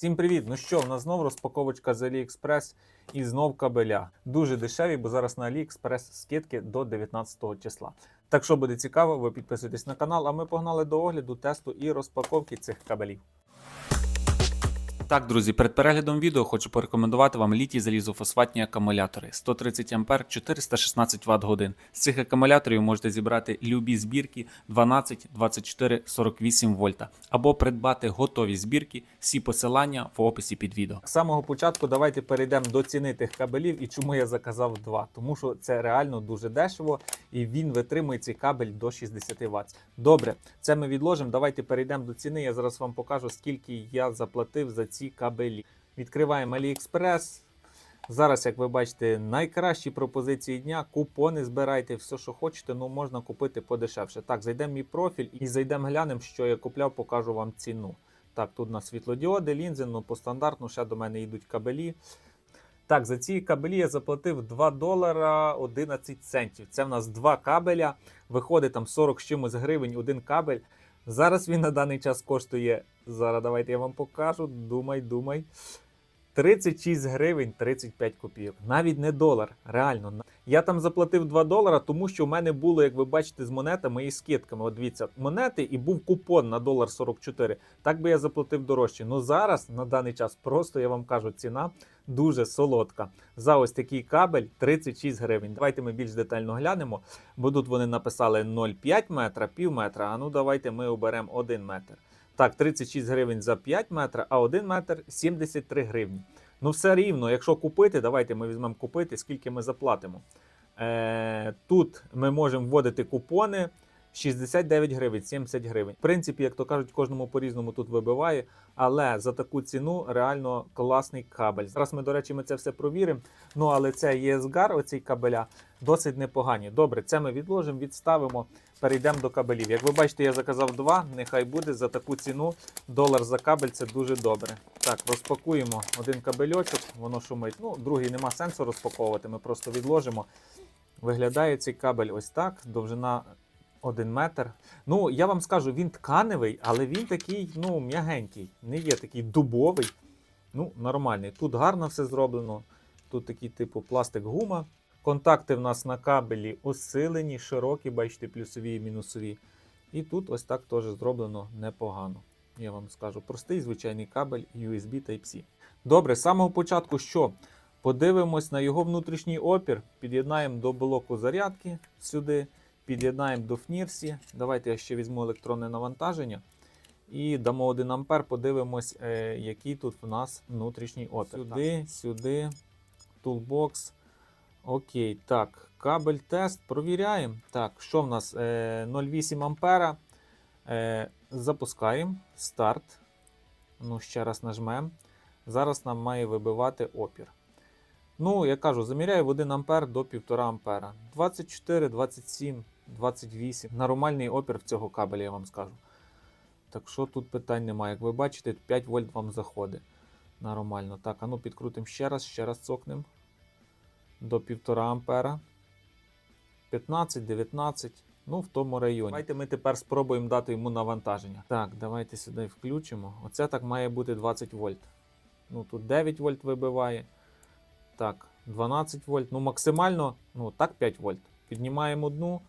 Всім привіт! Ну що, в нас знов розпаковочка з AliExpress і знов кабеля. Дуже дешеві, бо зараз на AliExpress скидки до 19 числа. Так що буде цікаво, ви підписуйтесь на канал, а ми погнали до огляду, тесту і розпаковки цих кабелів. Так, друзі, перед переглядом відео хочу порекомендувати вам літій залізофосфатні акумулятори 130 А 416 Вт годин. З цих акумуляторів можете зібрати любі збірки 12, 24, 48 вольта або придбати готові збірки. Всі посилання в описі під відео. З самого початку давайте перейдемо до ціни тих кабелів і чому я заказав два. Тому що це реально дуже дешево і він витримує цей кабель до 60 Вт. Добре, це ми відложимо. Давайте перейдемо до ціни. Я зараз вам покажу, скільки я заплатив за ці кабелі. Відкриваємо AliExpress. Зараз, як ви бачите, найкращі пропозиції дня. Купони збирайте, все, що хочете, ну можна купити подешевше. Так, зайдемо в мій профіль і зайдемо глянемо, що я купляв, покажу вам ціну. Так, тут на світлодіоди, лінзи, ну по стандартну ще до мене йдуть кабелі. Так, за ці кабелі я заплатив 2 долара 11 центів. Це в нас два кабеля. Виходить там 40 з чимось гривень один кабель. Зараз він на даний час коштує. Зараз давайте я вам покажу. Думай, думай. 36 гривень 35 копійок. Навіть не долар. Реально. Я там заплатив 2 долара, тому що в мене було, як ви бачите, з монетами і скидками. От дивіться, монети і був купон на долар 44. Так би я заплатив дорожче. Ну зараз на даний час просто я вам кажу, ціна дуже солодка. За ось такий кабель 36 гривень. Давайте ми більш детально глянемо, бо тут вони написали 0,5 метра, пів метра. А ну давайте ми оберемо 1 метр. Так, 36 гривень за 5 метрів, а 1 метр 73 гривні. Ну, все рівно, якщо купити, давайте ми візьмемо купити, скільки ми заплатимо. Е, тут ми можемо вводити купони 69 гривень, 70 гривень. В принципі, як то кажуть, кожному по-різному тут вибиває, але за таку ціну реально класний кабель. Зараз ми, до речі, ми це все провіримо. Ну, але це ESGAR, оці кабеля, досить непогані. Добре, це ми відложимо, відставимо, перейдемо до кабелів. Як ви бачите, я заказав два, нехай буде за таку ціну. Долар за кабель це дуже добре. Так, розпакуємо один кабельочок, воно шумить. Ну, другий нема сенсу розпаковувати, ми просто відложимо. Виглядає цей кабель ось так, довжина 1 метр. Ну, я вам скажу, він тканевий, але він такий, ну, м'ягенький. Не є такий дубовий. Ну, нормальний. Тут гарно все зроблено. Тут такий типу пластик гума. Контакти в нас на кабелі усилені, широкі, бачите, плюсові і мінусові. І тут ось так теж зроблено непогано. Я вам скажу, простий звичайний кабель USB Type-C. Добре, з самого початку що? Подивимось на його внутрішній опір. Під'єднаємо до блоку зарядки сюди. Під'єднаємо до фнірсі. Давайте я ще візьму електронне навантаження. І дамо 1 ампер, подивимось, е, який тут в нас внутрішній опір. Сюди, сюди, тулбокс. Окей, так, кабель тест. Провіряємо. Так, що в нас? Е, 0,8 ампера. Е, запускаємо. Старт. Ну, ще раз нажмемо. Зараз нам має вибивати опір. Ну, я кажу, заміряю в 1 ампер до 1,5 ампера. 24, 27, 28. Нормальний опір в цього кабеля, я вам скажу. Так що тут питань немає. Як ви бачите, 5 вольт вам заходить. Нормально. Так, а ну підкрутимо ще раз, ще раз цокнемо. До 1,5 ампера. 15, 19. Ну, в тому районі. Давайте ми тепер спробуємо дати йому навантаження. Так, давайте сюди включимо. Оце так має бути 20 вольт. Ну, тут 9 вольт вибиває. Так, 12 вольт. Ну, максимально, ну, так 5 вольт. Піднімаємо одну,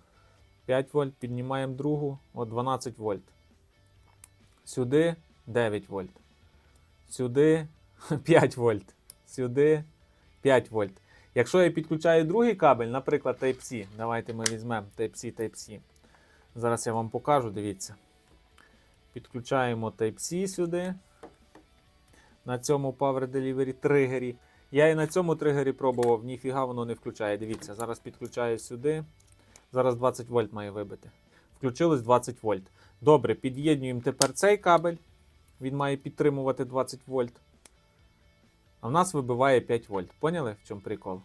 5 вольт, піднімаємо другу, от 12 вольт. Сюди 9 вольт. Сюди 5 вольт. Сюди 5 вольт. Якщо я підключаю другий кабель, наприклад, Type-C, давайте ми візьмемо Type-C, Type-C. Зараз я вам покажу, дивіться. Підключаємо Type-C сюди. На цьому Power Delivery тригері. Я і на цьому тригері пробував, ніфіга воно не включає. Дивіться, зараз підключаю сюди. Зараз 20 вольт має вибити. Включилось 20 вольт. Добре, під'єднуємо тепер цей кабель. Він має підтримувати 20 вольт. А в нас вибиває 5 вольт. Поняли, в чому прикол?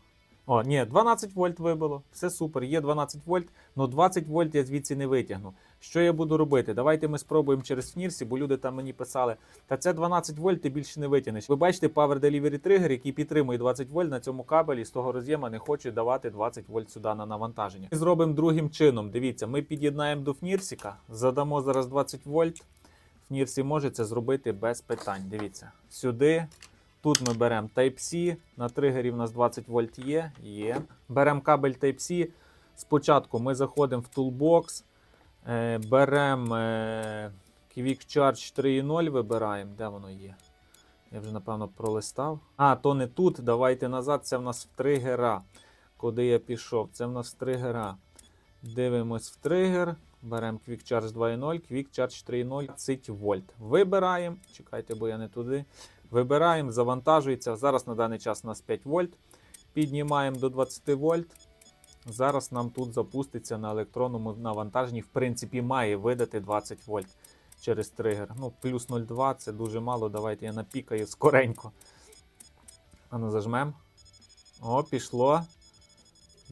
О, ні, 12 вольт вибило. Все супер, є 12 вольт, але 20 вольт я звідси не витягну. Що я буду робити? Давайте ми спробуємо через Фнірсі, бо люди там мені писали, та це 12 вольт ти більше не витягнеш. Ви бачите Power Delivery Trigger, який підтримує 20 вольт на цьому кабелі з того роз'єма не хоче давати 20 вольт сюди на навантаження. Ми зробимо другим чином. Дивіться, ми під'єднаємо до Фнірсіка, задамо зараз 20 вольт. в Нірсі може це зробити без питань. Дивіться, сюди. Тут ми беремо Type-C, на тригері в нас 20 вольт є. є. Беремо кабель Type-C. Спочатку ми заходимо в Toolbox, е, беремо е, Quick Charge 3.0, вибираємо. Де воно є? Я вже, напевно, пролистав. А, то не тут. Давайте назад. Це в нас в тригера. Куди я пішов? Це в нас в тригера. Дивимось в тригер. Беремо Quick Charge 2.0, Quick Charge 3.0, 30 вольт. Вибираємо. Чекайте, бо я не туди. Вибираємо, завантажується. Зараз на даний час у нас 5 вольт. Піднімаємо до 20 вольт. Зараз нам тут запуститься на електронному навантаженні. В принципі, має видати 20 вольт через тригер. Ну, плюс 0,2 це дуже мало. Давайте я напікаю скоренько. А ну зажмемо. О, пішло.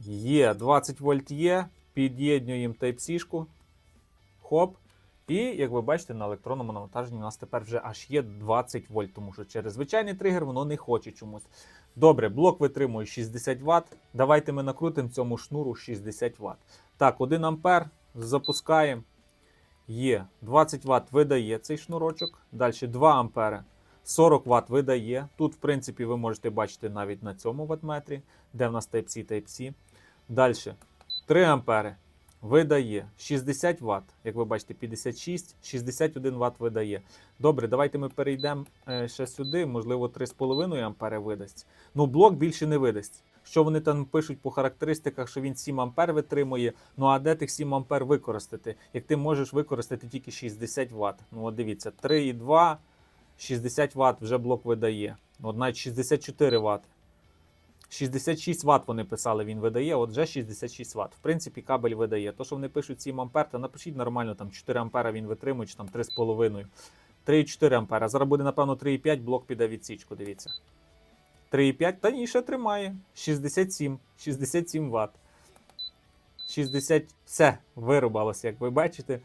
Є, 20 вольт є. Під'єднуємо Type-C. Хоп. І, як ви бачите, на електронному навантаженні у нас тепер вже аж є 20 вольт, тому що через звичайний тригер воно не хоче чомусь. Добре, блок витримує 60 Вт. Давайте ми накрутимо цьому шнуру 60 Вт. Так, 1 ампер запускаємо. Є 20 Вт видає цей шнурочок. Далі 2 ампери 40 Вт видає. Тут, в принципі, ви можете бачити навіть на цьому ватметрі, де в нас Type-C, Type-C. Далі 3 ампери видає 60 Вт. Як ви бачите, 56, 61 Вт видає. Добре, давайте ми перейдемо е, ще сюди, можливо, 3,5 ампери видасть. Ну, блок більше не видасть. Що вони там пишуть по характеристиках, що він 7 ампер витримує. Ну а де тих 7 ампер використати? Як ти можеш використати тільки 60 Вт. Ну, от дивіться, 3,2, 60 Вт вже блок видає. Ну, От навіть 64 Вт. 66 Вт вони писали, він видає, от вже 66 Вт. В принципі, кабель видає. То, що вони пишуть 7 ампер, то напишіть нормально, там 4 ампера він витримує, чи там 3,5. 3,4 ампера. Зараз буде, напевно, 3,5, блок піде відсічку, дивіться. 3,5, та ні, ще тримає. 67, 67 Вт. 60, все, вирубалося, як ви бачите.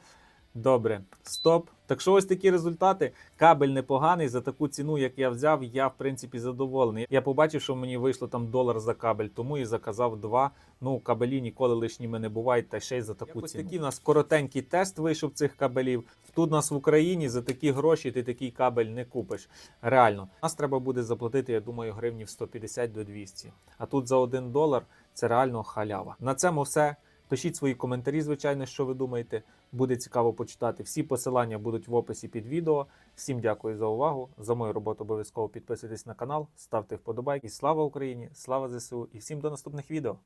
Добре, стоп. Так що ось такі результати. Кабель непоганий. За таку ціну, як я взяв, я в принципі задоволений. Я побачив, що мені вийшло там долар за кабель, тому і заказав два. Ну, кабелі ніколи лишніми не бувають, та ще й за таку ціну. Такий у нас коротенький тест вийшов цих кабелів. Тут у нас в Україні за такі гроші ти такий кабель не купиш. Реально, нас треба буде заплатити, я думаю, гривнів 150 до 200. А тут за 1 долар це реально халява. На цьому все. Пишіть свої коментарі, звичайно, що ви думаєте. Буде цікаво почитати. Всі посилання будуть в описі під відео. Всім дякую за увагу. За мою роботу обов'язково підписуйтесь на канал, ставте вподобайки. Слава Україні! Слава ЗСУ і всім до наступних відео!